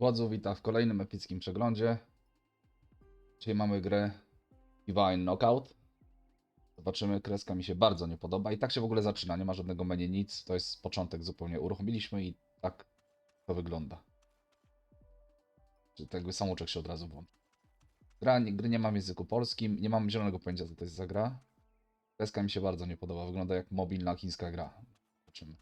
Wodzu wita w kolejnym epickim przeglądzie. Dzisiaj mamy grę Divine Knockout. Zobaczymy, kreska mi się bardzo nie podoba i tak się w ogóle zaczyna, nie ma żadnego menu, nic, to jest początek zupełnie. Uruchomiliśmy i tak to wygląda. Czy jakby samouczek się od razu włączy. Gra, gry nie mam w języku polskim, nie mam zielonego pojęcia co to jest za gra. Kreska mi się bardzo nie podoba, wygląda jak mobilna chińska gra. Zobaczymy.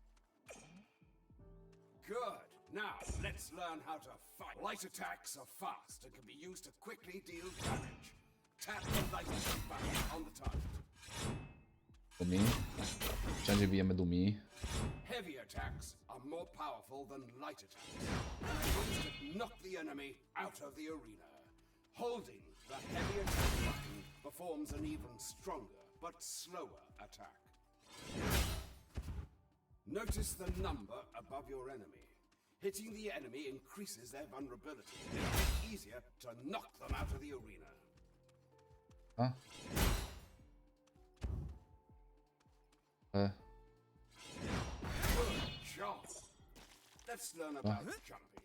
Good. Now, let's learn how to fight. Light attacks are fast and can be used to quickly deal damage. Tap the light attack button on the target. Dumi. Wszędzie bijemy Dumi. Heavy attacks are more powerful than light attacks and used to knock the enemy out of the arena. Holding the heavy attack button performs an even stronger but slower attack. Notice the number above your enemy. Hitting the enemy increases their vulnerability, making it easier to knock them out of the arena. A? E, uh. Good job. Let's learn about jumping.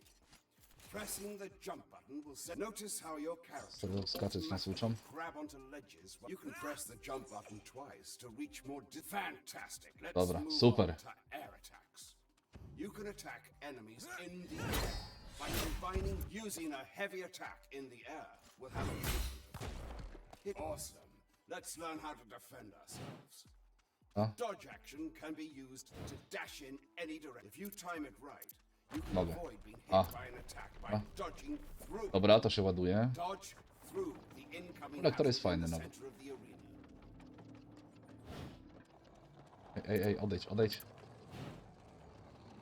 Pressing the jump button will set. Notice how your character Chcę skaczeć na switchom. grab onto ledges. You can press the jump button twice to reach more. Fantastic. Let's Dobra, move super. air attacks. You can attack enemies in the air by combining using a heavy attack in the air. Will have a movement effect. Hit- Awesome. Let's learn how to defend ourselves. a? Dodge action can be used to dash in any direction. If you time it right, you can Mogę. avoid being hit A. by an attack by dodging through. Dobra, to się ładuje. Dodge through the incoming Lektor jest action in fajny the nawet. center of the arena. Ej, ej, ej, odejdź, odejdź.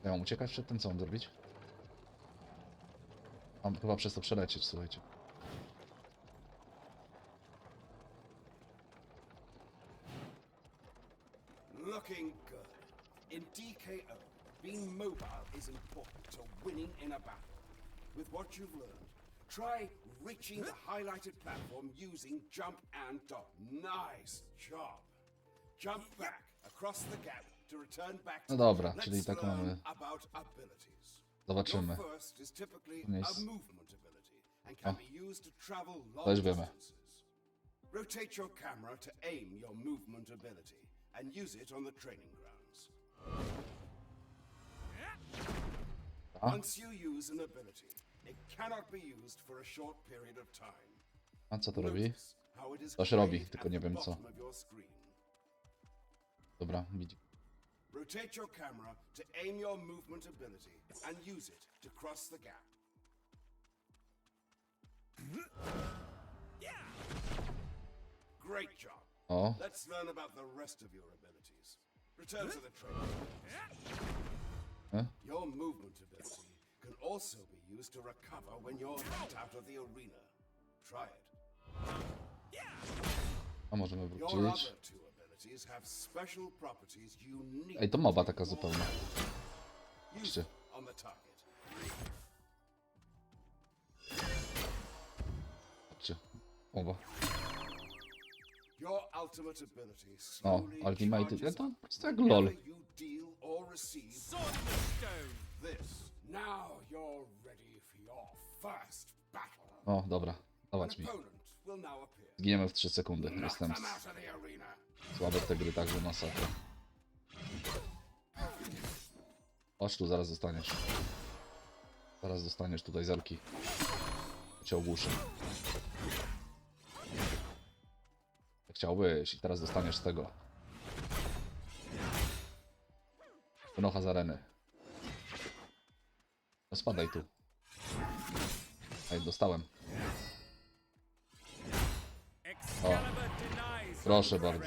Ja mam uciekać przed tym, co mam zrobić? Mam chyba przez to przelecieć, słuchajcie. Looking good. In DKO, being mobile is important to winning in a battle. With what you've learned, try reaching the highlighted platform using jump and dodge. Nice job. Jump back across the gap No dobra, czyli tak mamy. Zobaczymy. Jest- O. to już wiemy. Rotate your camera to aim your movement ability and use it on the training grounds. Once you use an ability, it cannot be used for a short period of time. A co to robi? Coś robi, tylko nie wiem co. Dobra, widzi. Rotate your camera to aim your movement ability and use it to cross the gap. Yeah. Great job. O, Let's learn about the rest of your abilities. Return to the training. e? Your movement ability can also be used to recover when you're knocked out of the arena. Try it. A możemy wrócić. Other two abilities have special properties unique. Ej, to moba taka zupełna. Patrzcie. Patrzcie. Moba. Your ultimate ability O, Ultimate. Ja to po prostu jak LOL. O, dobra. Dawać mi. Zginiemy w 3 sekundy. Jestem słaby w te gry, także masakra. Chodź tu, zaraz dostaniesz. Zaraz dostaniesz tutaj zerki. Cię ogłuszę. Chciałbyś i teraz dostaniesz z tego. Wynocha z areny. No spadaj tu. Ej, dostałem. Denies Proszę bardzo.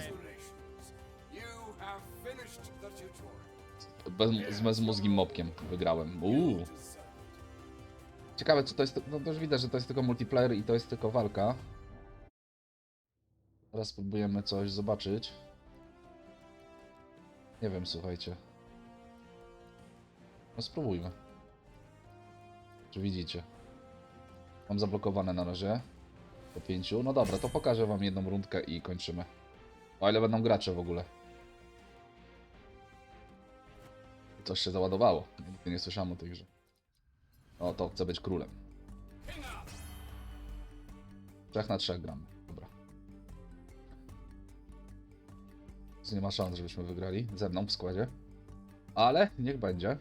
Bez, z bezmózgim mopkiem wygrałem. Uuu. Ciekawe, co to jest. No to już widać, że to jest tylko multiplayer i to jest tylko walka. Teraz spróbujemy coś zobaczyć. Nie wiem, słuchajcie. No spróbujmy. Czy widzicie? Mam zablokowane na razie. Po pięciu. No dobra, to pokażę wam jedną rundkę i kończymy. O ile będą gracze w ogóle. Coś się załadowało. Nigdy nie słyszałem o tej grze. O, to chce być królem. Trzech na trzech gramy. Dobra. Nie ma szans, żebyśmy wygrali ze mną w składzie. Ale niech będzie.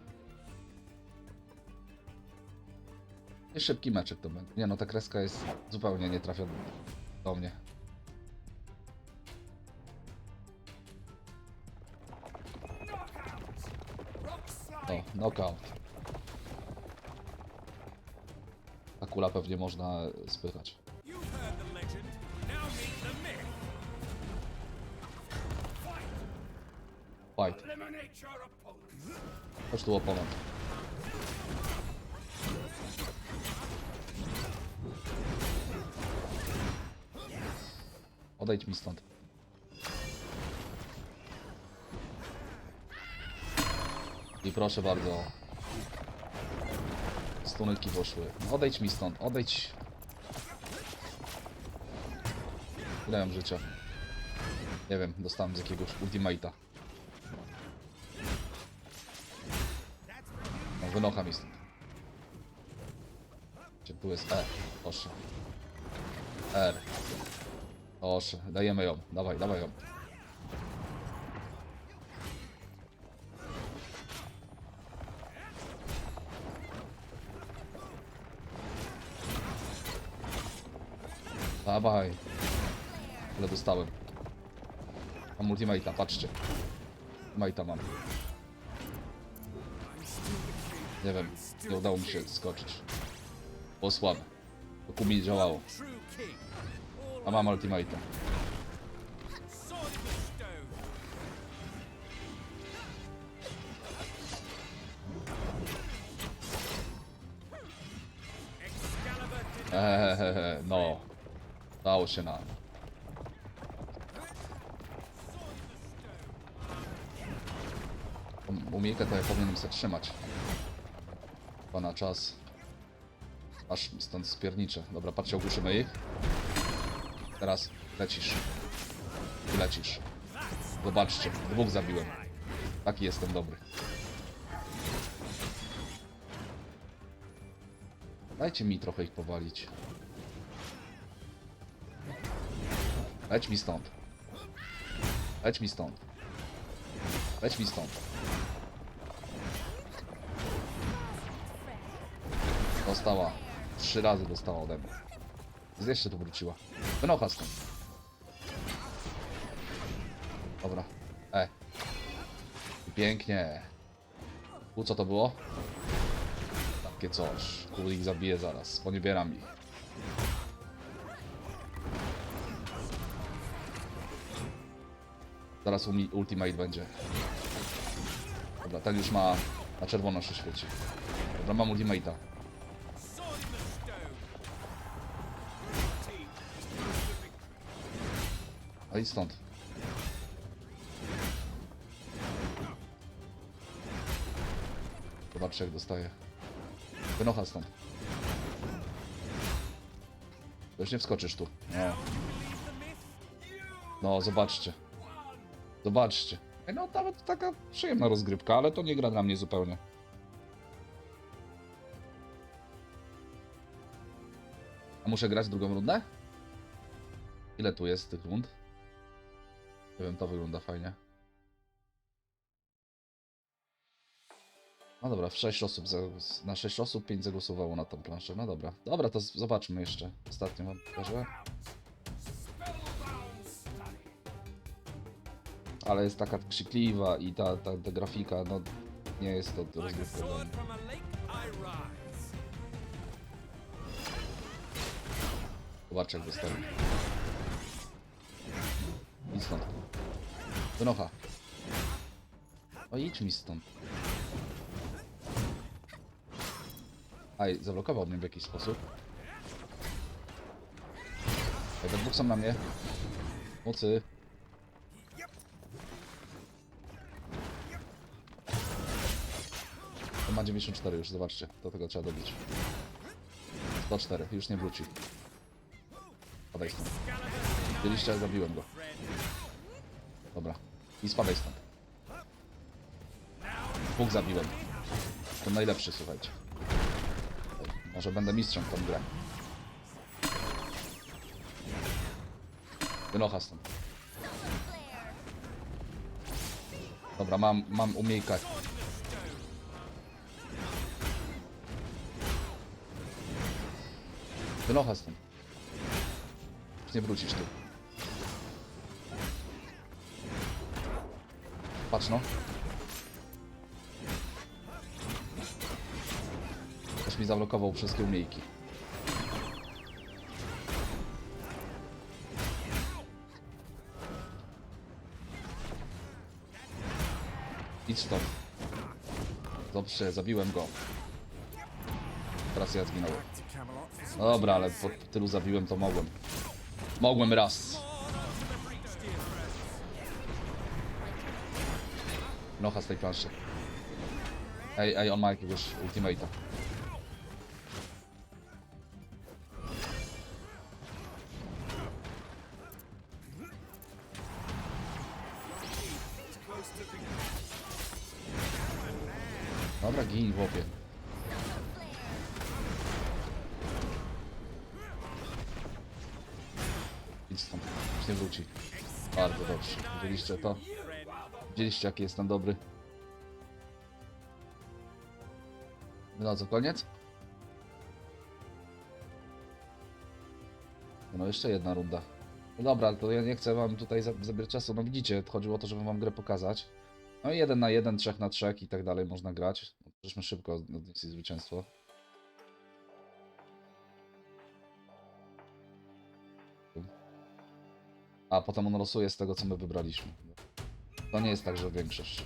I szybki meczek to będzie. Nie no, ta kreska jest zupełnie nie trafia do mnie. O, knockout. Ta kula pewnie można spychać. Fight. Chodź tu oponent. Odejdź mi stąd. I proszę bardzo. Stunyki poszły. Odejdź mi stąd, odejdź. Ile mam życia? Nie wiem, dostałem z jakiegoś ultimate'a. No, wynocha mi stąd. Gdzie tu jest E? Proszę. R. Proszę, dajemy ją. Dawaj, dawaj ją. Dawaj. Ale dostałem. Mam ultimate'a, patrzcie. Ultimate'a mam. Nie wiem, nie udało mi się skoczyć. Było słabe. To Kumi działało. A mam denies. Ehehehe, no. Dało się nam. Um- Umiejkę to ja powinienem sobie trzymać. Chyba na czas. Aż stąd spierniczę. Dobra, patrzcie, ogłuszymy ich. Teraz lecisz. Lecisz. Zobaczcie, dwóch zabiłem. Taki jestem dobry. Dajcie mi trochę ich powalić. Leć mi stąd. Leć mi stąd. Leć mi stąd. Dostała. Trzy razy dostała ode mnie. Jeszcze tu wróciła. Wynocha stąd. Dobra. E. Pięknie. U co to było? Takie coś. Kurde ich zabije zaraz. Poniebieram ich. Zaraz umi- ultimate będzie. Dobra, ten już ma... Na czerwono się świeci. Dobra, mam ultimate'a. Idź stąd. Zobaczcie jak dostaje. Wynocha stąd. To Już nie wskoczysz tu. No. No, zobaczcie. Zobaczcie. No, nawet taka przyjemna rozgrywka, ale to nie gra dla mnie zupełnie. A muszę grać drugą rundę? Ile tu jest tych rund? Nie wiem, to wygląda fajnie. No dobra, w 6 osób, na 6 osób 5 zagłosowało na tą planszę. No dobra, dobra, to zobaczmy jeszcze. Ostatnio wam pokażę. Ale jest taka krzykliwa i ta, ta, ta grafika, no nie jest to rozgrywka dla sword mnie. Idź stąd. Wynocha. O idź mi stąd. Aj, zablokował mnie w jakiś sposób. Ej, we dwóch są na mnie. Mocy. To ma 94 już, zobaczcie. Do tego trzeba dobić. 104, już nie wróci. Spadaj stąd. Widzieliście, zabiłem go. Dobra. I spadaj stąd. Dwóch zabiłem. To najlepszy, słuchajcie. Może będę mistrzem w tą grę. Wynocha stąd. Dobra, mam, mam umiejka. Wynocha stąd. Już nie wrócisz tu. Patrz no. Ktoś mi zablokował wszystkie umiejki. Idź stąd. Dobrze, zabiłem go. Teraz ja zginąłem. Dobra, ale po tylu zabiłem to mogłem. Mogłem raz. Nocha z tej planszy. Ej, ej, on ma jakiegoś ultimate'a. Dobra, gin, chłopie. Idź stąd, już nie wróci. Bardzo dobrze. Widzieliście to? Widzieliście jaki jestem dobry? No co, koniec? No jeszcze jedna runda. No dobra, to ja nie chcę wam tutaj za- zabierać czasu. No widzicie, chodziło o to, żeby wam grę pokazać. No i jeden na jeden, trzech na trzech i tak dalej można grać. Żeśmy szybko odnieśli zwycięstwo. A potem on losuje z tego, co my wybraliśmy. To nie jest tak, że większość.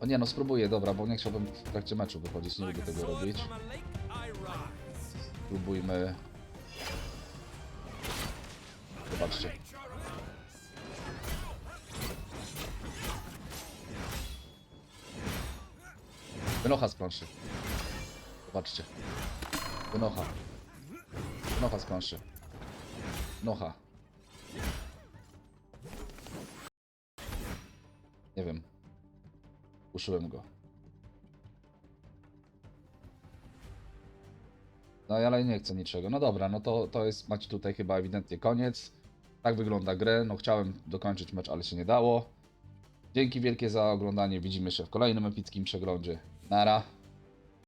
O nie, no spróbuję, dobra, bo nie chciałbym w trakcie meczu wychodzić, nie lubię tego robić. Spróbujmy. Zobaczcie. Wynocha z planszy. Zobaczcie. Wynocha. Wynocha z planszy. Nocha. Nie wiem. Uszyłem go. No ale nie chcę niczego. No dobra, no to, to jest, macie tutaj chyba ewidentnie koniec. Tak wygląda grę. No chciałem dokończyć mecz, ale się nie dało. Dzięki wielkie za oglądanie. Widzimy się w kolejnym epickim przeglądzie. Nara.